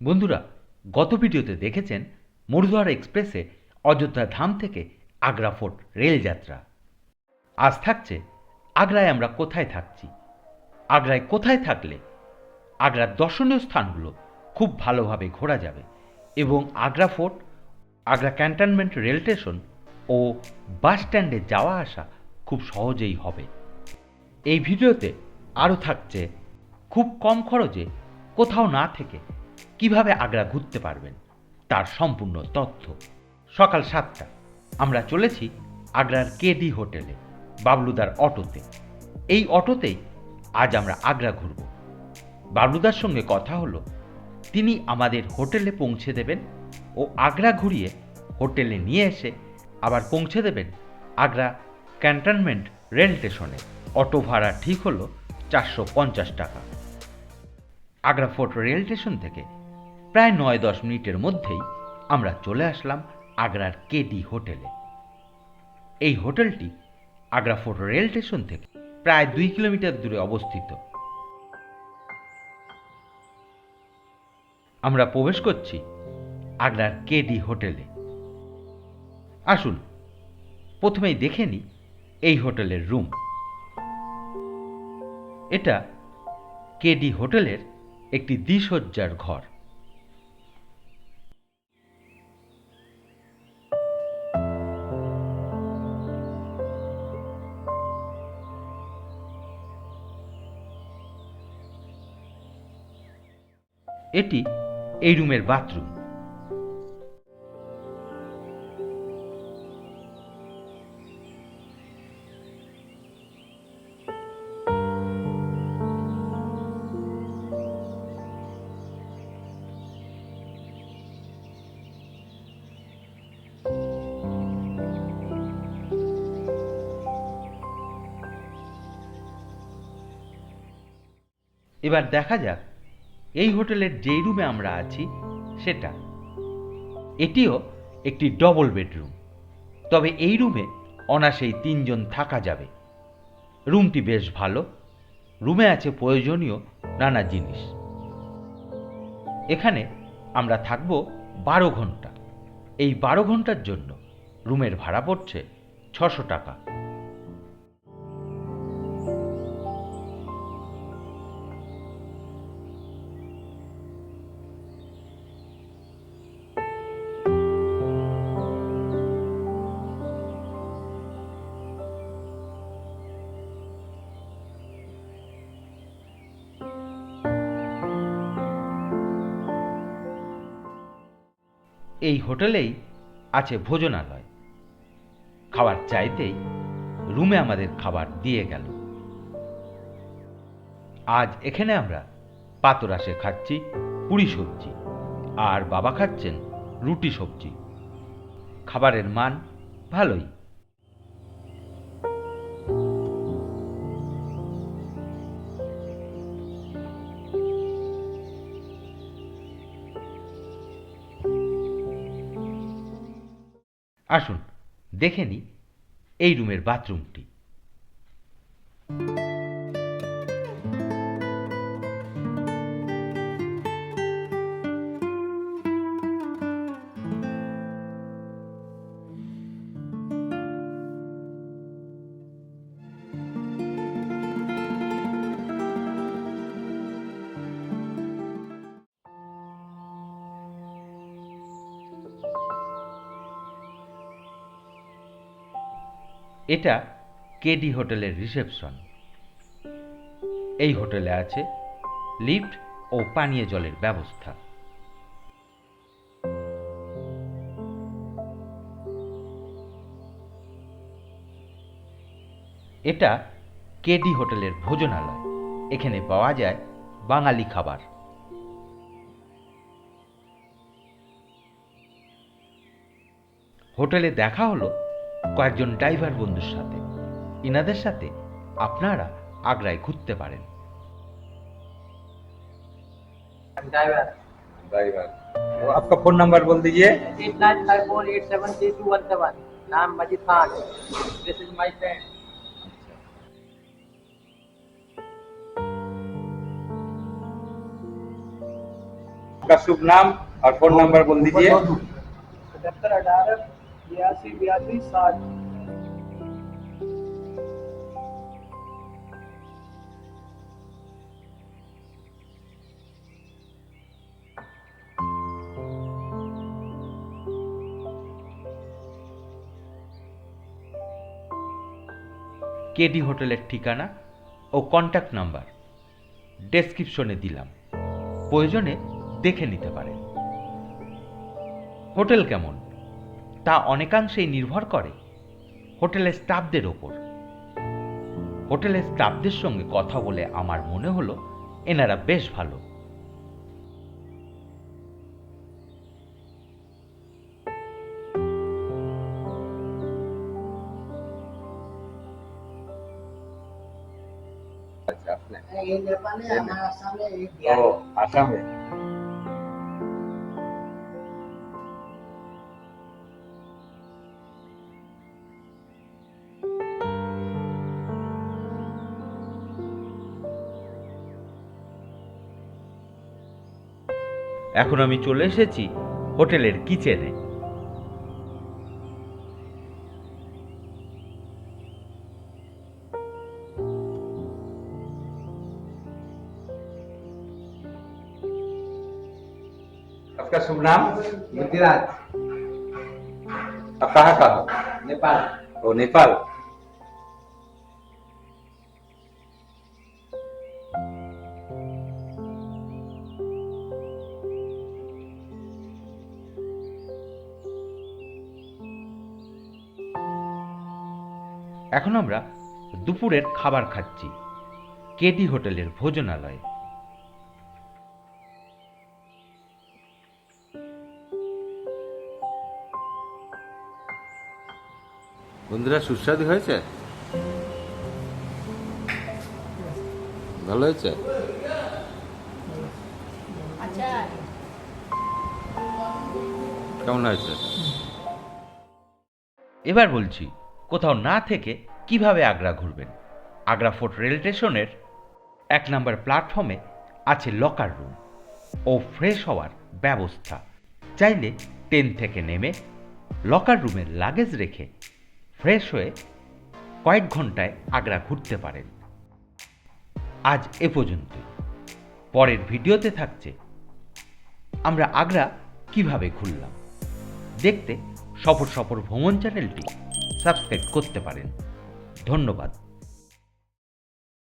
বন্ধুরা, গত ভিডিওতে দেখেছেন মরুদুয়ার এক্সপ্রেসে অযোধ্যা ধাম থেকে আগ্রা ফোর্ট রেলযাত্রা। আজ থাকছে, আগ্রায় আমরা কোথায় থাকছি? আগ্রায় কোথায় থাকলে আগ্রার দর্শনীয় স্থানগুলো খুব ভালোভাবে ঘোরা যাবে এবং Agra fort, Agra cantonment rail station ও বাস স্ট্যান্ডে যাওয়া আসা খুব সহজেই হবে। এই ভিডিওতে আরও থাকছে, খুব কম খরচে কোথাও না থেকে কীভাবে আগ্রা ঘুরতে পারবেন? তার সম্পূর্ণ তথ্য। সকাল সাতটা। আমরা চলেছি আগ্রার কেডি হোটেলে, বাবলুদার অটোতে। এই অটোতেই আজ আমরা আগ্রা ঘুরব। বাবলুদার সঙ্গে কথা হলো, তিনি আমাদের হোটেলে পৌঁছে দেবেন ও আগ্রা ঘুরিয়ে হোটেলে নিয়ে এসে আবার পৌঁছে দেবেন আগ্রা ক্যান্টনমেন্ট রেল স্টেশনে। অটো ভাড়া ঠিক হলো চারশো পঞ্চাশ টাকা। আগ্রা ফোর্ট রেল স্টেশন থেকে প্রায় নয় দশ মিনিটের মধ্যেই আমরা চলে আসলাম আগ্রার কেডি হোটেলে। এই হোটেলটি আগ্রা ফোর্ট রেল স্টেশন থেকে প্রায় দুই কিলোমিটার দূরে অবস্থিত। আমরা প্রবেশ করছি আগ্রার কেডি হোটেলে। আসুন, প্রথমেই দেখে নিই এই হোটেলের রুম। এটা কেডি হোটেলের একটি দ্বিসজ্জার ঘর। এটি এই রুমের বাথরুম। এবার দেখা যাক এই হোটেলের যেই রুমে আমরা আছি, সেটা। এটিও একটি ডবল বেডরুম তবে এই রুমে অনাসেই তিনজন থাকা যাবে। রুমটি বেশ ভালো। রুমে আছে প্রয়োজনীয় নানা জিনিস। এখানে আমরা থাকব বারো ঘণ্টা। এই বারো ঘণ্টার জন্য রুমের ভাড়া পড়ছে ছশো টাকা। এই হোটেলেই আছে ভোজনালয়। খাবার চাইতেই রুমে আমাদের খাবার দিয়ে গেল। আজ এখানে আমরা পাতরাসে খাচ্ছি, পুরি সবজি, আর বাবা খাচ্ছেন রুটি সবজি। খাবারের মান ভালোই। আসুন দেখে নিই এই রুমের বাথরুমটি। এটা কেডি হোটেলের রিসেপশন। এই হোটেলে আছে লিফট ও পানীয় জলের ব্যবস্থা। এটা কেডি হোটেলের ভোজনালয়। এখানে পাওয়া যায় বাঙালি খাবার। হোটেলে দেখা হলো কয়েকজন ড্রাইভার বন্ধুর সাথে ইনাদের সাথে আপনারা আগ্রায় ঘুরতে পারেন ड्राइवर ड्राइवर वो आपका फोन नंबर बोल दीजिए eight nine five four eight seven three two one seven नाम Majid Khan this is my friend आपका शुभ नाम और फोन नंबर बोल दीजिए पचहत्तर अठारह બ્યાસી બ્યાસી સાત কেডি হোটেলের ঠিকানা ও কন্ট্যাক্ট নাম্বার ডেসক্রিপশনে দিলাম। প্রয়োজনে দেখে নিতে পারেন। হোটেল কেমন? তা অনেকাংশেই নির্ভর করে হোটেলের স্টাফদের ওপর। হোটেলের স্টাফদের সঙ্গে কথা বলে আমার মনে হলো এনারা বেশ ভালো। আচ্ছা, আসামে? এখন আমি চলে এসেছি হোটেলের কিচেনে आपका शुभ नाम गुजरात आप कहाँ का हो नेपाल ओ नेपाल এখন আমরা দুপুরের খাবার খাচ্ছি কেটি হোটেলের ভোজনালয়ে। বন্ধুরা সুস্বাদু হয়েছে? ভালো হয়েছে? কেমন হয়েছে? এবার বলছি কোথাও না থেকে কীভাবে আগ্রা ঘুরবেন? আগ্রা ফোর্ট রেল স্টেশনের এক নম্বর প্ল্যাটফর্মে আছে লকার রুম ও ফ্রেশ হওয়ার ব্যবস্থা। চাইলে ট্রেন থেকে নেমে লকার রুমে লাগেজ রেখে ফ্রেশ হয়ে কয়েক ঘন্টায় আগ্রা ঘুরতে পারেন। আজ এ পর্যন্তই। পরের ভিডিওতে থাকছে আমরা আগ্রা কীভাবে ঘুরলাম। দেখতে সফর সফর ভ্রমণ চ্যানেলটি সাবস্ক্রাইব করতে পারেন। ধন্যবাদ।